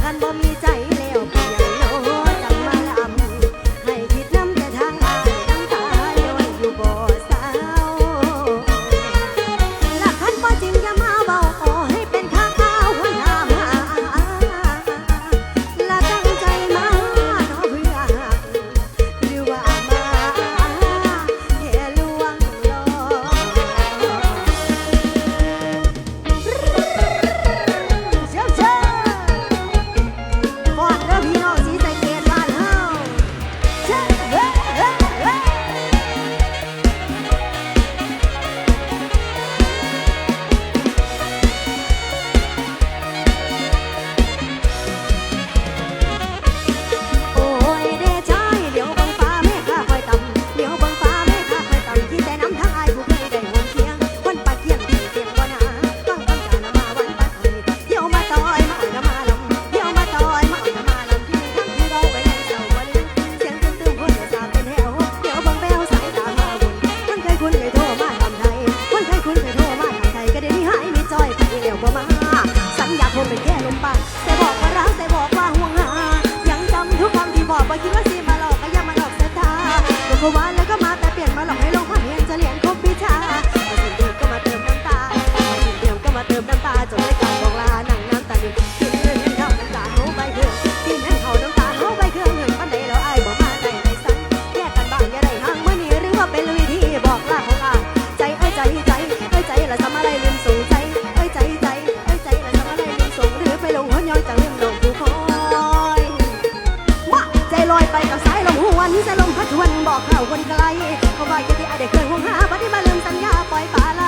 看不明 คิดว่าสิมาหลอกก็ย่ามาหลอกสายตาเดี๋ยวก็ว่าแล้วก็มาแต่เปลี่ยนมาหลอกให้ลงความเห็นจะเรียนคบวิชาพอสิ้นเดือนก็มาเติมน้ำตาพอสิ้นเดือนก็มาเติมน้ำตาจนได้การบอกลาหนังน้ำตาหนึ่งกินเงินเงินเข้าน้ำตาเฮาไปเถอะกินเงินเข้าน้ำตาเฮาไปเครื่องเงินปันใดแล้วอายบอกมาได้ในสันแยกกันบ้างอย่าได้ห่างเมื่อนี้หรือว่าเป็นวิธีบอกลาของอาใจเอ้ยใจใจเอ้ยใจละทำอะไรลืมสูงใจเอ้ยใจใจเอ้ยใจละทำอะไรลืมสูงหรือไปลงหัวย้อยจัง สายลมหวนจะลงพัดทวนบอกข่าวคนไกลเขาว่าจะที่อายได้เคยห่วงหาบัดนี้มาลืมสัญญาปล่อยปลาละ